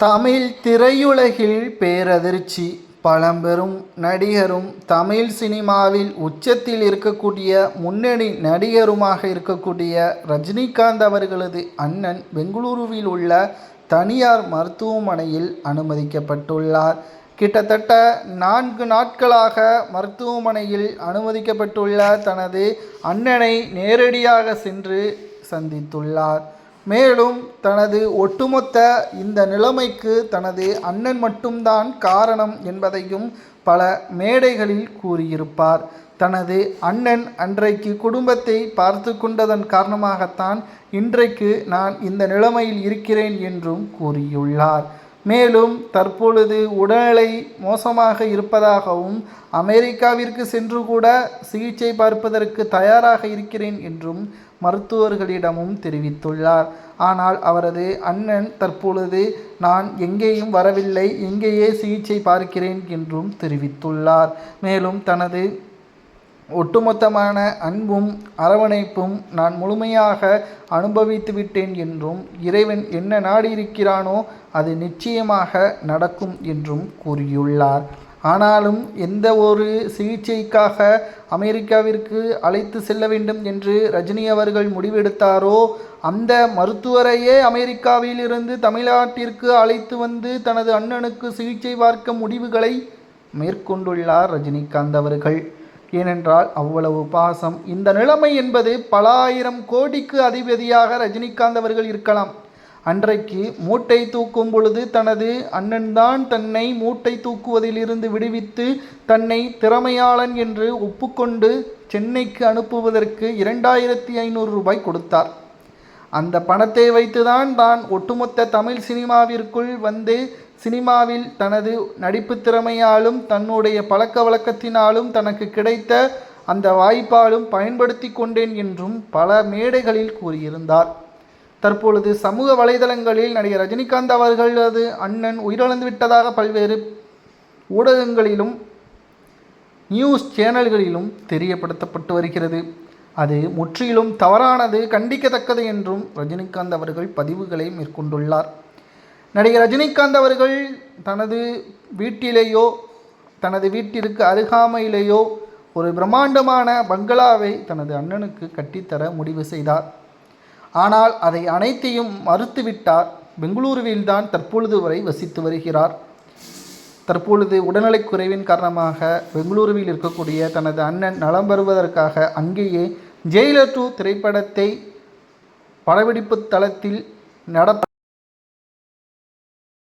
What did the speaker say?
தமிழ் திரையுலகில் பேரதிர்ச்சி பழம்பெரும் நடிகரும் தமிழ் சினிமாவில் உச்சத்தில் இருக்கக்கூடிய முன்னணி நடிகருமாக இருக்கக்கூடிய ரஜினிகாந்த் அவர்களது அண்ணன் பெங்களூருவில் உள்ள தனியார் மருத்துவமனையில் அனுமதிக்கப்பட்டுள்ளார். கிட்டத்தட்ட நான்கு நாட்களாக மருத்துவமனையில் அனுமதிக்கப்பட்டுள்ள தனது அண்ணனை நேரடியாக சென்று சந்தித்துள்ளார். மேலும் தனது ஒட்டுமொத்த இந்த நிலைமைக்கு தனது அண்ணன் மட்டும்தான் காரணம் என்பதையும் பல மேடைகளில் கூறியிருப்பார். தனது அண்ணன் அன்றைக்கு குடும்பத்தை பார்த்து கொண்டதன் காரணமாகத்தான் இன்றைக்கு நான் இந்த நிலைமையில் இருக்கிறேன் என்றும் கூறியுள்ளார். மேலும் தற்பொழுது உடல்நிலை மோசமாக இருப்பதாகவும் அமெரிக்காவிற்கு சென்று கூட சிகிச்சை பார்ப்பதற்கு தயாராக இருக்கிறேன் என்றும் மருத்துவர்களிடமும் தெரிவித்துள்ளார். ஆனால் அவரது அண்ணன் தற்பொழுது நான் எங்கேயும் வரவில்லை எங்கேயே சிகிச்சை பார்க்கிறேன் என்றும் தெரிவித்துள்ளார். மேலும் தனது ஒட்டுமொத்தமான அன்பும் அரவணைப்பும் நான் முழுமையாக அனுபவித்து விட்டேன் என்றும் இறைவன் என்ன நாடியிருக்கிறானோ அது நிச்சயமாக நடக்கும் என்றும் கூறியுள்ளார். ஆனாலும் எந்த ஒரு சிகிச்சைக்காக அமெரிக்காவிற்கு அழைத்து செல்ல வேண்டும் என்று ரஜினி அவர்கள் முடிவெடுத்தாரோ அந்த மருத்துவரையே அமெரிக்காவில் இருந்து தமிழ்நாட்டிற்கு அழைத்து வந்து தனது அண்ணனுக்கு சிகிச்சை பார்க்க முடிவுகளை மேற்கொண்டுள்ளார் ரஜினிகாந்த் அவர்கள். ஏனென்றால் அவ்வளவு பாசம். இந்த நிலைமை என்பது பல ஆயிரம் கோடிக்கு அதிபதியாக ரஜினிகாந்த் அவர்கள் இருக்கலாம். அன்றைக்கு மூட்டை தூக்கும் பொழுது தனது அண்ணன்தான் தன்னை மூட்டை தூக்குவதிலிருந்து விடுவித்து தன்னை திறமையாளன் என்று ஒப்புக்கொண்டு சென்னைக்கு அனுப்புவதற்கு இரண்டாயிரத்தி ஐநூறு ரூபாய் கொடுத்தார். அந்த பணத்தை வைத்துதான் தான் ஒட்டுமொத்த தமிழ் சினிமாவிற்குள் வந்து சினிமாவில் தனது நடிப்பு திறமையாலும் தன்னுடைய பழக்க வழக்கத்தினாலும் தனக்கு கிடைத்த அந்த வாய்ப்பாலும் பயன்படுத்தி கொண்டேன் என்றும் பல மேடைகளில் கூறியிருந்தார். தற்பொழுது சமூக வலைதளங்களில் நடிகர் ரஜினிகாந்த் அவர்களது அண்ணன் உயிரிழந்து விட்டதாக பல்வேறு ஊடகங்களிலும் நியூஸ் சேனல்களிலும் தெரியப்படுத்தப்பட்டு வருகிறது. அது முற்றிலும் தவறானது கண்டிக்கத்தக்கது என்றும் ரஜினிகாந்த் அவர்கள் பதிவுகளை மேற்கொண்டுள்ளார். நடிகர் ரஜினிகாந்த் அவர்கள் தனது வீட்டிலேயோ தனது வீட்டிற்கு அருகாமையிலேயோ ஒரு பிரம்மாண்டமான பங்களாவை தனது அண்ணனுக்கு கட்டித்தர முடிவு செய்தார். ஆனால் அதை அனைத்தையும் மறுத்துவிட்டார். பெங்களூருவில்தான் தற்பொழுது வரை வசித்து வருகிறார். தற்பொழுது உடல்நலை குறைவின் காரணமாக பெங்களூருவில் இருக்கக்கூடிய தனது அண்ணன் நலம் பெறுவதற்காக அங்கேயே ஜெயிலர் டூ திரைப்படத்தை படப்பிடிப்பு தளத்தில் நட